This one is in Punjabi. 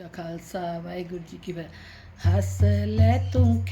ਕਾ ਖਾਲਸਾ ਵਾਹਿਗੁਰੂ ਜੀ ਕੀ ਫਤਿਹ। ਹੱਸ ਲੈ ਤੂੰ